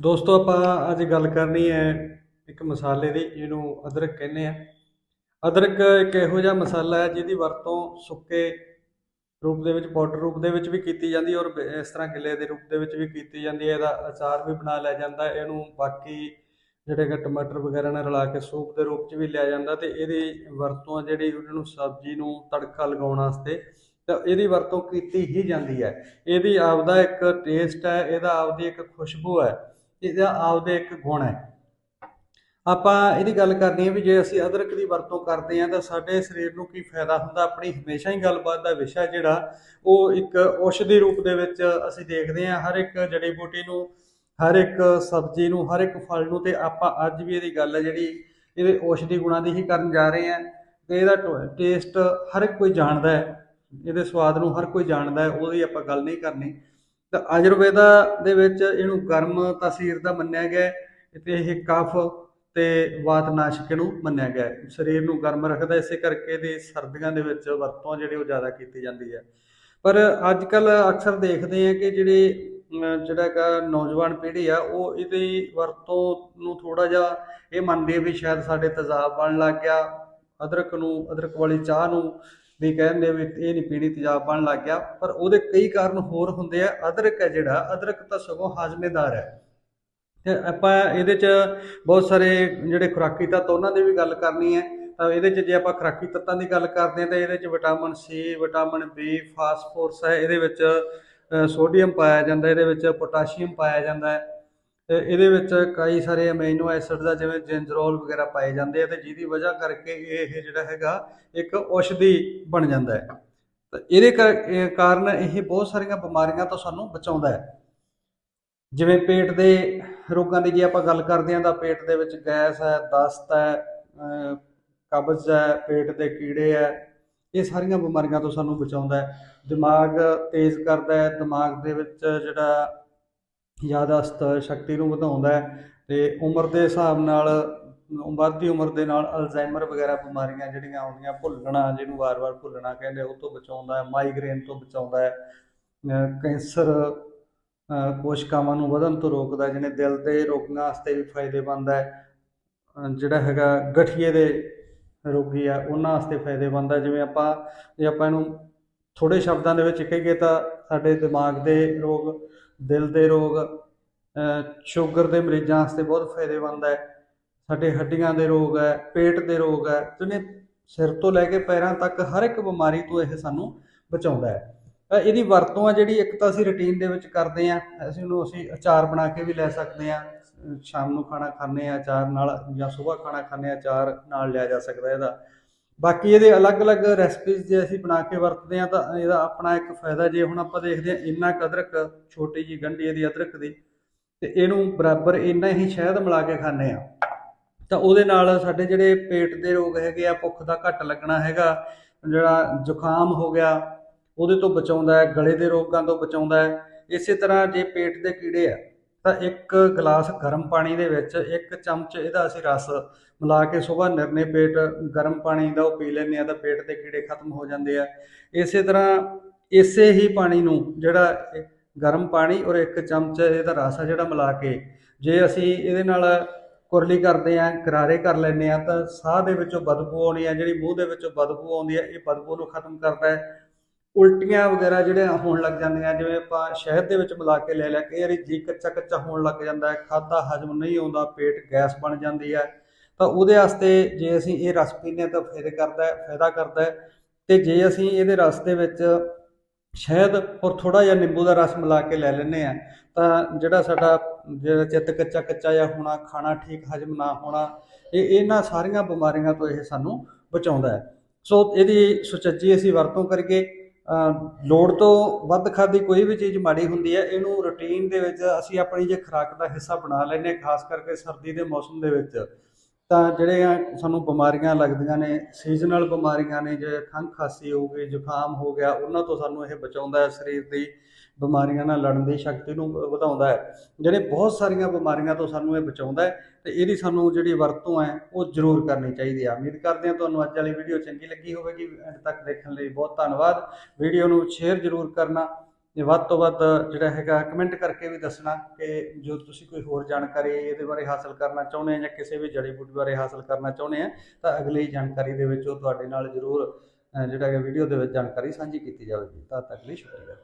ਦੋਸਤੋ, ਆਪਾਂ ਅੱਜ ਗੱਲ ਕਰਨੀ ਹੈ ਇੱਕ ਮਸਾਲੇ ਦੀ, ਜਿਹਨੂੰ ਅਦਰਕ ਕਹਿੰਦੇ ਆ। ਅਦਰਕ ਇੱਕ ਇਹੋ ਜਿਹਾ ਮਸਾਲਾ ਹੈ, ਜਿਹਦੀ ਵਰਤੋਂ ਸੁੱਕੇ ਰੂਪ ਦੇ ਵਿੱਚ, ਪਾਊਡਰ ਰੂਪ ਦੇ ਵਿੱਚ ਵੀ ਕੀਤੀ ਜਾਂਦੀ ਔਰ ਇਸ ਤਰ੍ਹਾਂ ਗਿੱਲੇ ਦੇ ਰੂਪ ਦੇ ਵਿੱਚ ਵੀ ਕੀਤੀ ਜਾਂਦੀ ਹੈ। ਇਹਦਾ ਅਚਾਰ ਵੀ ਬਣਾ ਲਿਆ ਜਾਂਦਾ ਇਹਨੂੰ ਬਾਕੀ ਜਿਹੜੇ ਕਿ ਟਮਾਟਰ ਵਗੈਰਾ ਨਾਲ ਰਲਾ ਕੇ ਸੂਪ ਦੇ ਰੂਪ 'ਚ ਵੀ ਲਿਆ ਜਾਂਦਾ ਤੇ ਇਹਦੀ ਵਰਤੋਂ ਜਿਹੜੀ ਉਹਨਾਂ ਨੂੰ ਸਬਜ਼ੀ ਨੂੰ ਤੜਕਾ ਲਗਾਉਣ ਵਾਸਤੇ ਤਾਂ ਇਹਦੀ ਵਰਤੋਂ ਕੀਤੀ ਹੀ ਜਾਂਦੀ ਹੈ। ਇਹਦੀ ਆਪਦਾ ਇੱਕ ਟੇਸਟ ਹੈ, ਇਹਦਾ ਆਪਦੀ ਇੱਕ ਖੁਸ਼ਬੂ ਹੈ। ਇਹਦਾ ਆਪਦੇ ਇੱਕ ਗੁਣ ਹੈ। ਆਪਾਂ ਇਹਦੀ ਗੱਲ ਕਰਨੀ ਹੈ ਵੀ ਜੇ ਅਸੀਂ ਅਦਰਕ ਦੀ ਵਰਤੋਂ ਕਰਦੇ ਹਾਂ ਤਾਂ ਸਾਡੇ ਸਰੀਰ ਨੂੰ ਕੀ ਫਾਇਦਾ ਹੁੰਦਾ? ਆਪਣੀ ਹਮੇਸ਼ਾ ਹੀ ਗੱਲਬਾਤ ਦਾ ਵਿਸ਼ਾ ਜਿਹੜਾ, ਉਹ ਇੱਕ ਔਸ਼ਧੀ ਰੂਪ ਦੇ ਵਿੱਚ ਅਸੀਂ ਦੇਖਦੇ ਹਾਂ। ਹਰ ਇੱਕ ਜੜੀ ਬੂਟੀ ਨੂੰ, ਹਰ ਇੱਕ ਸਬਜ਼ੀ ਨੂੰ, ਹਰ ਇੱਕ ਫਲ ਨੂੰ ਤੇ ਆਪਾਂ ਅੱਜ ਵੀ ਇਹਦੀ ਗੱਲ ਹੈ ਜਿਹੜੀ ਇਹਦੇ ਔਸ਼ਧੀ ਗੁਣਾਂ ਦੀ ਹੀ ਕਰਨ ਜਾ ਰਹੇ ਹਾਂ। ਤੇ ਇਹਦਾ ਟੇਸਟ ਹਰ ਇੱਕ ਕੋਈ ਜਾਣਦਾ ਹੈ। ਇਹਦੇ ਸਵਾਦ ਨੂੰ ਹਰ ਕੋਈ ਜਾਣਦਾ ਹੈ। ਉਹਦੀ ਆਪਾਂ ਗੱਲ ਨਹੀਂ ਕਰਨੀ। ਤਾਂ ਆਯੁਰਵੇਦਾ ਦੇ ਵਿੱਚ ਇਹਨੂੰ ਗਰਮ ਤਾਸੀਰ ਦਾ ਮੰਨਿਆ ਗਿਆ ਹੈ ਤੇ ਇਹ ਕਫ ਤੇ ਵਾਤਨਾਸ਼ਕ ਨੂੰ ਮੰਨਿਆ ਗਿਆ ਸਰੀਰ ਨੂੰ ਗਰਮ ਰੱਖਦਾ ਇਸੇ ਕਰਕੇ ਇਹਦੀ ਸਰਦੀਆਂ ਦੇ ਵਿੱਚ ਵਰਤੋਂ ਜਿਹੜੀ ਉਹ ਜ਼ਿਆਦਾ ਕੀਤੀ ਜਾਂਦੀ ਹੈ। ਪਰ ਅੱਜ ਕੱਲ ਅਕਸਰ ਦੇਖਦੇ ਆ ਕਿ ਜਿਹੜੇ ਜਿਹੜਾ ਹੈਗਾ ਨੌਜਵਾਨ ਪੀੜ੍ਹੀ ਆ, ਉਹ ਇਹਦੀ ਵਰਤੋਂ ਨੂੰ ਥੋੜਾ ਜਿਹਾ ਇਹ ਮੰਨਦੀ ਹੈ ਵੀ ਸ਼ਾਇਦ ਸਾਡੇ ਤੇਜ਼ਾਬ ਬਣ ਲੱਗ ਗਿਆ, ਅਦਰਕ ਨੂੰ, ਅਦਰਕ ਵਾਲੀ ਚਾਹ ਨੂੰ ਵੀ ਕਹਿੰਦੇ ਵੀ ਇਹ ਨਹੀਂ ਪੀਣੀ ਤੇਜ਼ਾਬ ਬਣ ਲੱਗ ਗਿਆ, ਪਰ ਉਹਦੇ ਕਈ ਕਾਰਨ ਹੋਰ ਹੁੰਦੇ ਆ। ਅਦਰਕ ਹੈ ਜਿਹੜਾ, ਅਦਰਕ ਤਾਂ ਸਗੋਂ ਹਾਜ਼ਮੇਦਾਰ ਹੈ। ਤੇ ਆਪਾਂ ਇਹਦੇ ਚ ਬਹੁਤ ਸਾਰੇ ਜਿਹੜੇ ਖੁਰਾਕੀ ਤੱਤ, ਉਹਨਾਂ ਦੀ ਵੀ ਗੱਲ ਕਰਨੀ ਹੈ। ਤਾਂ ਇਹਦੇ ਚ ਜੇ ਆਪਾਂ ਖੁਰਾਕੀ ਤੱਤਾਂ ਦੀ ਗੱਲ ਕਰਦੇ ਹਾਂ, ਤਾਂ ਇਹਦੇ ਚ vitamin C, vitamin B, phosphorus ਹੈ। ਇਹਦੇ ਵਿੱਚ ਸੋਡੀਅਮ ਪਾਇਆ ਜਾਂਦਾ, ਇਹਦੇ ਵਿੱਚ ਪੋਟਾਸ਼ੀਅਮ ਪਾਇਆ ਜਾਂਦਾ ਹੈ। ਤੇ ਇਹਦੇ ਵਿੱਚ ਕਈ ਸਾਰੇ ਅਮੀਨੋ ਐਸਿਡ ਆ ਜਿਵੇਂ ਜਿੰਜਰੋਲ ਵਗੈਰਾ ਪਾਏ ਜਾਂਦੇ ਆ ਤੇ ਜਿਹਦੀ ਵਜ੍ਹਾ ਕਰਕੇ ਇਹ ਜਿਹੜਾ ਹੈਗਾ, ਇੱਕ ਔਸ਼ਧੀ ਬਣ ਜਾਂਦਾ ਹੈ। ਤਾਂ ਇਹਦੇ ਕਰ- ਕਾਰਨ ਇਹ ਬਹੁਤ ਸਾਰੀਆਂ ਬਿਮਾਰੀਆਂ ਤੋਂ ਸਾਨੂੰ ਬਚਾਉਂਦਾ ਹੈ। ਜਿਵੇਂ ਪੇਟ ਦੇ ਰੋਗਾਂ ਦੀ ਜੇ ਆਪਾਂ ਗੱਲ ਕਰਦੇ ਹਾਂ ਤਾਂ ਪੇਟ ਦੇ ਵਿੱਚ ਗੈਸ ਹੈ, ਦਸਤ ਹੈ ਕਬਜ਼ ਹੈ, ਪੇਟ ਦੇ ਕੀੜੇ ਹੈ, ਇਹ ਸਾਰੀਆਂ ਬਿਮਾਰੀਆਂ ਤੋਂ ਸਾਨੂੰ ਬਚਾਉਂਦਾ ਹੈ। ਦਿਮਾਗ ਤੇਜ਼ ਕਰਦਾ ਹੈ, ਦਿਮਾਗ ਦੇ ਵਿੱਚ ਜਿਹੜਾ ਯਾਦਾਸ਼ਤ ਸ਼ਕਤੀ ਨੂੰ ਵਧਾਉਂਦਾ ਹੈ ਤੇ ਉਮਰ ਦੇ ਹਿਸਾਬ ਨਾਲ ਵੱਧਦੀ ਉਮਰ ਦੇ ਨਾਲ ਅਲਜ਼ਾਈਮਰ ਵਗੈਰਾ ਬਿਮਾਰੀਆਂ ਜਿਹੜੀਆਂ ਆਉਂਦੀਆਂ ਭੁੱਲਣਾ ਜਿਹਨੂੰ ਵਾਰ-ਵਾਰ ਭੁੱਲਣਾ ਕਹਿੰਦੇ ਉਹ ਤੋਂ ਬਚਾਉਂਦਾ ਹੈ ਮਾਈਗ੍ਰੇਨ ਤੋਂ ਬਚਾਉਂਦਾ ਹੈ ਕੈਂਸਰ ਅਹ ਕੋਸ਼ਿਕਾਵਾਂ ਨੂੰ ਵਧਣ ਤੋਂ ਰੋਕਦਾ ਹੈ, ਜਿਹਨੇ ਦਿਲ ਦੇ ਰੋਗਾਂ ਵਾਸਤੇ ਵੀ ਫਾਇਦੇਮੰਦ ਹੈ ਜਿਹੜਾ ਹੈਗਾ ਗਠੀਏ ਦੇ ਰੋਗੀ ਆ ਉਹਨਾਂ ਵਾਸਤੇ ਫਾਇਦੇਮੰਦ ਹੈ। ਜਿਵੇਂ ਆਪਾਂ ਜੇ ਆਪਾਂ ਇਹਨੂੰ ਥੋੜੇ ਸ਼ਬਦਾਂ ਦੇ ਵਿੱਚ ਕਹੀਏ ਤਾਂ ਸਾਡੇ ਦਿਮਾਗ ਦੇ ਰੋਗ ਦਿਲ ਦੇ ਰੋਗ ਸ਼ੂਗਰ ਦੇ ਮਰੀਜ਼ਾਂ ਵਾਸਤੇ ਬਹੁਤ ਫਾਇਦੇਮੰਦ ਹੈ। ਸਾਡੇ ਹੱਡੀਆਂ ਦੇ ਰੋਗ ਹੈ, ਪੇਟ ਦੇ ਰੋਗ ਹੈ ਜਿਹਨੇ ਸਿਰ ਤੋਂ ਲੈ ਕੇ ਪੈਰਾਂ ਤੱਕ ਹਰ ਇੱਕ ਬਿਮਾਰੀ ਤੋਂ ਇਹ ਸਾਨੂੰ ਬਚਾਉਂਦਾ ਹੈ। ਇਹਦੀ ਵਰਤੋਂ ਆ ਜਿਹੜੀ ਇੱਕ ਤਾਂ ਅਸੀਂ ਰੁਟੀਨ ਦੇ ਵਿੱਚ ਕਰਦੇ ਆ ਅਸੀਂ ਉਹਨੂੰ ਅਸੀਂ ਅਚਾਰ ਬਣਾ ਕੇ ਵੀ ਲੈ ਸਕਦੇ ਆ ਸ਼ਾਮ ਨੂੰ ਖਾਣਾ ਖਾਂਦੇ ਆ ਅਚਾਰ ਨਾਲ ਜਾਂ ਸਵੇਰ ਖਾਣਾ ਖਾਂਦੇ ਆ ਅਚਾਰ ਨਾਲ ਲਿਆ ਜਾ ਸਕਦਾ ਇਹਦਾ। ਬਾਕੀ ਇਹਦੇ ਅਲੱਗ-ਅਲੱਗ ਰੈਸਪੀਜ਼ ਜੇ ਅਸੀਂ ਬਣਾ ਕੇ ਵਰਤਦੇ ਆ ਤਾਂ ਇਹਦਾ ਆਪਣਾ ਇੱਕ ਫਾਇਦਾ ਜੇ ਹੁਣ ਆਪਾਂ ਦੇਖਦੇ ਆ ਇੰਨਾ ਕੁ ਅਦਰਕ, ਛੋਟੀ ਜੀ ਗੰਢੀ ਇਹਦੀ ਅਦਰਕ ਦੀ ਤੇ ਇਹਨੂੰ ਬਰਾਬਰ ਇੰਨਾ ਹੀ ਸ਼ਹਿਦ ਮਿਲਾ ਕੇ ਖਾਂਦੇ ਆ ਤਾਂ ਉਹਦੇ ਨਾਲ ਸਾਡੇ ਜਿਹੜੇ ਪੇਟ ਦੇ ਰੋਗ ਹੈਗੇ ਆ, ਭੁੱਖ ਦਾ ਘੱਟ ਲੱਗਣਾ ਹੈਗਾ, ਜਿਹੜਾ ਜ਼ੁਕਾਮ ਹੋ ਗਿਆ, ਉਹਦੇ ਤੋਂ ਬਚਾਉਂਦਾ ਹੈ, ਗਲੇ ਦੇ ਰੋਗਾਂ ਤੋਂ ਬਚਾਉਂਦਾ ਹੈ। ਇਸੇ ਤਰ੍ਹਾਂ ਜੇ ਪੇਟ ਦੇ ਕੀੜੇ ਆ ਤਾਂ ਇੱਕ ਗਲਾਸ ਗਰਮ ਪਾਣੀ ਦੇ ਵਿੱਚ ਇੱਕ ਚਮਚ ਇਹਦਾ ਅਸੀਂ ਰਸ ਮਿਲਾ ਕੇ ਸਵੇਰ ਨਿਰਨੇ ਪੇਟ ਗਰਮ ਪਾਣੀ ਦਾ ਉਹ ਪੀ ਲੈਂਦੇ ਆ ਤਾਂ ਪੇਟ ਦੇ ਕੀੜੇ ਖਤਮ ਹੋ ਜਾਂਦੇ ਆ। ਇਸੇ ਤਰ੍ਹਾਂ ਇਸੇ ਹੀ ਪਾਣੀ ਨੂੰ ਜਿਹੜਾ ਗਰਮ ਪਾਣੀ ਔਰ ਇੱਕ ਚਮਚ ਇਹਦਾ ਰਸ ਆ ਜਿਹੜਾ ਮਿਲਾ ਕੇ ਜੇ ਅਸੀਂ ਇਹਦੇ ਨਾਲ ਕੁਰਲੀ ਕਰਦੇ ਆ ਕਰਾਰੇ ਕਰ ਲੈਂਦੇ ਆ ਤਾਂ ਸਾਹ ਦੇ ਵਿੱਚੋਂ ਬਦਬੂ ਆਉਣੀ ਆ, ਜਿਹੜੀ ਮੂੰਹ ਦੇ ਵਿੱਚੋਂ ਬਦਬੂ ਆਉਂਦੀ ਆ, ਇਹ ਬਦਬੂ ਨੂੰ ਖਤਮ ਕਰਦਾ ਹੈ। ਉਲਟੀਆਂ ਵਗੈਰਾ ਜਿਹੜੀਆਂ ਹੋਣ ਲੱਗ ਜਾਂਦੀਆਂ, ਜਿਵੇਂ ਆਪਾਂ ਸ਼ਹਿਦ ਦੇ ਵਿੱਚ ਮਿਲਾ ਕੇ ਲੈ ਲਿਆ, ਕਈ ਵਾਰੀ ਜੀ ਕੱਚਾ ਕੱਚਾ ਹੋਣ ਲੱਗ ਜਾਂਦਾ ਹੈ ਖਾਦਾ ਹਜਮ ਨਹੀਂ ਆਉਂਦਾ, ਪੇਟ ਗੈਸ ਬਣ ਜਾਂਦੀ ਹੈ, ਤਾਂ ਉਹਦੇ ਵਾਸਤੇ ਜੇ ਅਸੀਂ ਇਹ ਰਸ ਪੀਂਦੇ ਹਾਂ ਤਾਂ ਫਾਇਦਾ ਕਰਦਾ ਹੈ, ਫਾਇਦਾ ਕਰਦਾ ਹੈ, ਤੇ ਜੇ ਅਸੀਂ ਇਹਦੇ ਰਸ ਦੇ ਵਿੱਚ ਸ਼ਹਿਦ ਔਰ ਥੋੜਾ ਜਿਹਾ ਨਿੰਬੂ ਦਾ ਰਸ ਮਿਲਾ ਕੇ ਲੈ ਲੈਂਦੇ ਆ ਤਾਂ ਜਿਹੜਾ ਸਾਡਾ ਜਿਹੜਾ ਚਿੱਤ ਕੱਚਾ ਕੱਚਾ ਜਿਹਾ ਹੋਣਾ, ਖਾਣਾ ਠੀਕ, ਹਜਮ ਨਾ ਹੋਣਾ, ਇਹ ਇਹਨਾਂ ਸਾਰੀਆਂ ਬਿਮਾਰੀਆਂ ਤੋਂ ਇਹ ਸਾਨੂੰ ਬਚਾਉਂਦਾ ਹੈ। ਸੋ ਇਹਦੀ ਸੁਚੱਜੀ ਅਸੀਂ ਵਰਤੋਂ ਕਰੀਏ ਲੋੜ ਤੋਂ ਵੱਧ ਖਾਦੀ ਕੋਈ ਵੀ ਚੀਜ਼ ਮਾੜੀ ਹੁੰਦੀ ਹੈ, ਇਹਨੂੰ ਰੁਟੀਨ ਦੇ ਵਿੱਚ ਅਸੀਂ ਆਪਣੀ ਜੇ ਖੁਰਾਕ ਦਾ ਹਿੱਸਾ ਬਣਾ ਲੈਂਦੇ ਹਾਂ, ਖਾਸ ਕਰਕੇ ਸਰਦੀ ਦੇ ਮੌਸਮ ਦੇ ਵਿੱਚ, ਤਾਂ ਜਿਹੜੇ ਸਾਨੂੰ ਬਿਮਾਰੀਆਂ ਲੱਗਦੀਆਂ ਨੇ ਸੀਜ਼ਨਲ ਬਿਮਾਰੀਆਂ ਨੇ ਜੇ ਖੰਘ ਖਾਸੀ ਹੋ ਗਈ, ਜ਼ੁਕਾਮ ਹੋ ਗਿਆ, ਉਹਨਾਂ ਤੋਂ ਸਾਨੂੰ ਇਹ ਬਚਾਉਂਦਾ ਹੈ ਸਰੀਰ ਦੀ। ਬਿਮਾਰੀਆਂ ਨਾਲ ਲੜਨ ਦੀ ਸ਼ਕਤੀ ਨੂੰ ਵਧਾਉਂਦਾ ਹੈ। ਜਿਹੜੇ ਬਹੁਤ ਸਾਰੀਆਂ ਬਿਮਾਰੀਆਂ ਤੋਂ ਸਾਨੂੰ ਇਹ ਬਚਾਉਂਦਾ ਹੈ, ਤੇ ਇਹਦੀ ਸਾਨੂੰ ਜਿਹੜੀ ਵਰਤੋਂ ਹੈ, ਉਹ ਜ਼ਰੂਰ ਕਰਨੀ ਚਾਹੀਦੀ ਹੈ। ਉਮੀਦ ਕਰਦੇ ਹਾਂ ਤੁਹਾਨੂੰ ਅੱਜ ਵਾਲੀ ਵੀਡੀਓ ਚੰਗੀ ਲੱਗੀ ਹੋਵੇਗੀ। ਐਂਡ ਤੱਕ ਦੇਖਣ ਲਈ ਬਹੁਤ ਧੰਨਵਾਦ। ਵੀਡੀਓ ਨੂੰ ਸ਼ੇਅਰ ਜ਼ਰੂਰ ਕਰਨਾ ਤੇ ਵੱਧ ਤੋਂ ਵੱਧ ਜਿਹੜਾ ਹੈਗਾ ਕਮੈਂਟ ਕਰਕੇ ਵੀ ਦੱਸਣਾ ਕਿ ਜੋ ਤੁਸੀਂ ਕੋਈ ਹੋਰ ਜਾਣਕਾਰੀ ਇਹਦੇ ਬਾਰੇ ਹਾਸਲ ਕਰਨਾ ਚਾਹੁੰਦੇ ਆ ਜਾਂ ਕਿਸੇ ਵੀ ਜੜੀ ਬੂਟੀ ਬਾਰੇ ਹਾਸਲ ਕਰਨਾ ਚਾਹੁੰਦੇ ਆ ਤਾਂ ਅਗਲੀ ਜਾਣਕਾਰੀ ਦੇ ਵਿੱਚ ਉਹ ਤੁਹਾਡੇ ਨਾਲ ਜ਼ਰੂਰ ਜਿਹੜਾ ਕਿ ਵੀਡੀਓ ਦੇ ਵਿੱਚ ਜਾਣਕਾਰੀ ਸਾਂਝੀ ਕੀਤੀ ਜਾਵੇਗੀ। ਤਦ ਤੱਕ ਲਈ ਸ਼ੁਕਰੀਆ।